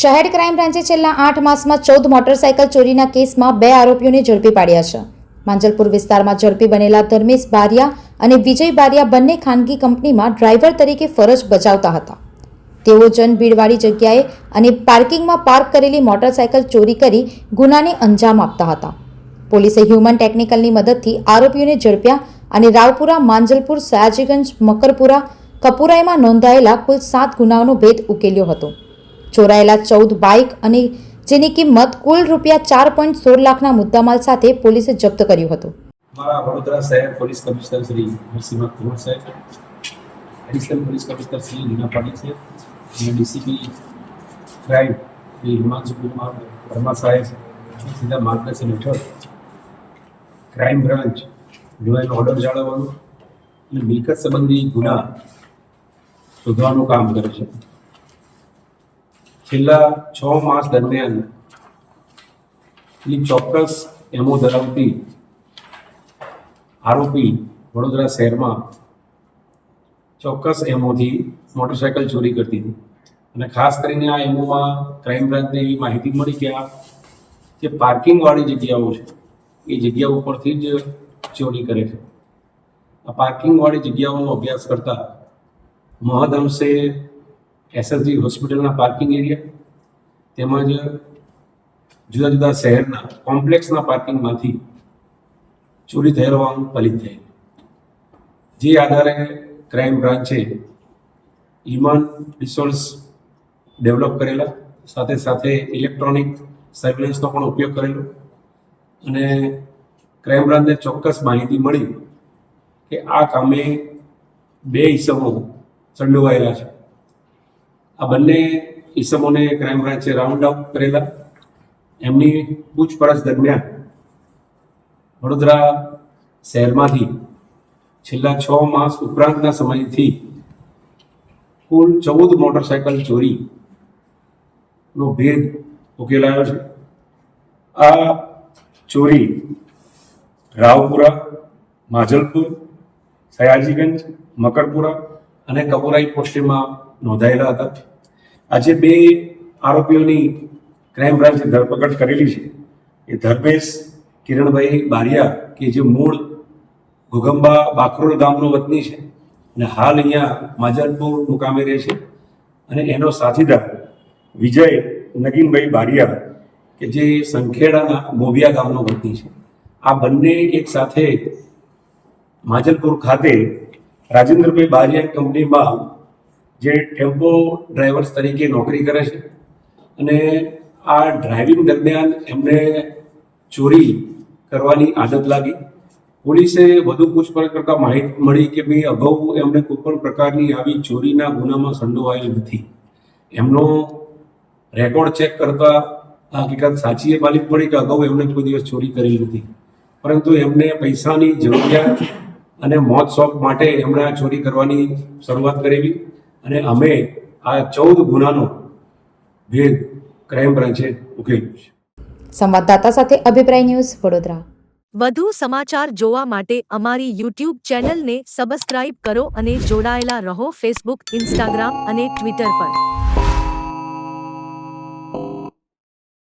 શહેર ક્રાઇમ બ્રાન્ચે છેલ્લા આઠ માસમાં ચૌદ મોટરસાયકલ ચોરીના કેસમાં બે આરોપીઓને ઝડપી પાડ્યા છે. માંજલપુર વિસ્તારમાં ઝડપી બનેલા ધર્મેશ બારિયા અને વિજય બારિયા બંને ખાનગી કંપનીમાં ડ્રાઈવર તરીકે ફરજ બજાવતા હતા. તેઓ જનભીડવાળી જગ્યાએ અને પાર્કિંગમાં પાર્ક કરેલી મોટરસાયકલ ચોરી કરી ગુનાને અંજામ આપતા હતા. પોલીસે હ્યુમન ટેકનિકલની મદદથી આરોપીઓને ઝડપ્યા અને રાવપુરા, માંજલપુર, સયાજીગંજ, મકરપુરા, કપુરાઈમાં નોંધાયેલા કુલ સાત ગુનાઓનો ભેદ ઉકેલ્યો હતો. ચોરાયેલા ચૌદ બાઇક અને જેની કિંમત કુલ રૂપિયા ચાર પોઈન્ટ સોળ લાખના મુદ્દામાલ સાથે પોલીસે જપ્ત કર્યું હતું. મારા વડોદરા શહેર પોલીસ કમિશનર શ્રી નરસિંહ કુમાર સાહેબ. Additional police commissioner Shri Leena Patil છે. અને ડીસીપી ક્રાઇમ શ્રી હિમાંશુ કુમાર વર્મા સાહેબ સીધા માર્ગદર્શન હેઠળ ક્રાઇમ બ્રાન્ચ ગુનાનો ઓર્ડર જાળવવાનું અને મિલકત સંબંધી ગુના શોધવાનું કામ કરે છે. છેલ્લા છ માસ દરમિયાન ચોક્કસ એમો ધરાવતી આરોપી વડોદરા શહેરમાં ચોક્કસ એમોથી મોટરસાયકલ ચોરી કરતી હતી. અને ખાસ કરીને આ એમોમાં ક્રાઇમ બ્રાન્ચને એવી માહિતી મળી કે આ જે પાર્કિંગવાળી જગ્યાઓ છે, એ જગ્યા ઉપરથી જ ચોરી કરે છે. આ પાર્કિંગવાળી જગ્યાઓનો અભ્યાસ કરતા મહદઅંશે એસએસજી હોસ્પિટલના પાર્કિંગ એરિયા, તેમજ જુદા જુદા શહેરના કોમ્પ્લેક્સના પાર્કિંગમાંથી ચોરી થયેલ હોવાનું ફલિત થયેલ. જે આધારે ક્રાઇમ બ્રાન્ચે હ્યુમન રિસોર્સ ડેવલપ કરેલા, સાથે સાથે ઇલેક્ટ્રોનિક સર્વેલન્સનો પણ ઉપયોગ કરેલો અને ક્રાઇમ બ્રાન્ચને ચોક્કસ માહિતી મળી કે આ કામે બે ઈસમો સંડોવાયેલા છે. આ બંને ઈસમોને ક્રાઇમ બ્રાન્ચે રાઉન્ડ અપ કરેલા. એમની પૂછપરછ દરમિયાન વડોદરા શહેરમાંથી છેલ્લા છ માસ ઉપરાંતના સમયથી કુલ ચૌદ મોટરસાયકલ ચોરી નો ભેદ ઉકેલાયો છે. આ ચોરી રાવપુરા, માજલપુર, સયાજીગંજ, મકરપુરા અને કપુરાઈ પોસ્ટેમાં નોંધાયેલા હતા. આજે બે આરોપીઓની ક્રાઇમ બ્રાન્ચે ધરપકડ કરેલી છે. એ ધર્મેશ, કિરણભાઈ બારિયા, કે જે મૂળ ઘુગંબા બાકરોલ ગામનો વતની છે અને હાલ અહીંયા માજલપુર મુકામે રહે છે. અને એનો સાથીદાર વિજય નગીનભાઈ બારિયા, કે જે સંખેડાના મોબિયા ગામનો વતની છે. આ બંને એક સાથે માજલપુર ખાતે રાજેન્દ્રભાઈ બારિયા કંપનીમાં જે ટેમ્પો ડ્રાઈવર્સ તરીકે નોકરી કરે છે અને આ ડ્રાઇવિંગ દરમિયાન એમને ચોરી કરવાની આદત લાગી. પોલીસે વધુ પૂછપરછ કરતા માહિતી મળી કે ભાઈ, અગાઉ એમને કોઈ પણ પ્રકારની આવી ચોરીના ગુનામાં સંડોવાયેલ નથી. એમનો રેકોર્ડ ચેક કરતા હકીકત સાચી એ માલિક પડી કે અગાઉ એમણે કોઈ દિવસ ચોરી કરી નથી. પરંતુ એમને પૈસાની જરૂરિયાત અને મોત શોખ માટે એમણે આ ચોરી કરવાની શરૂઆત કરેલી. અને અમે આ ચૌદ ગુનાનો ભેદ ક્રાઇમ બ્રાન્ચે ઉકેલ્યો છે. સંવાદદાતા સાથે અભિપ્રાય ન્યૂઝ વડોદરા. વધુ સમાચાર જોવા માટે અમારી યુટ્યુબ ચેનલને સબસ્ક્રાઇબ કરો અને જોડાયેલા રહો ફેસબુક ઇન્સ્ટાગ્રામ અને ટ્વિટર પર.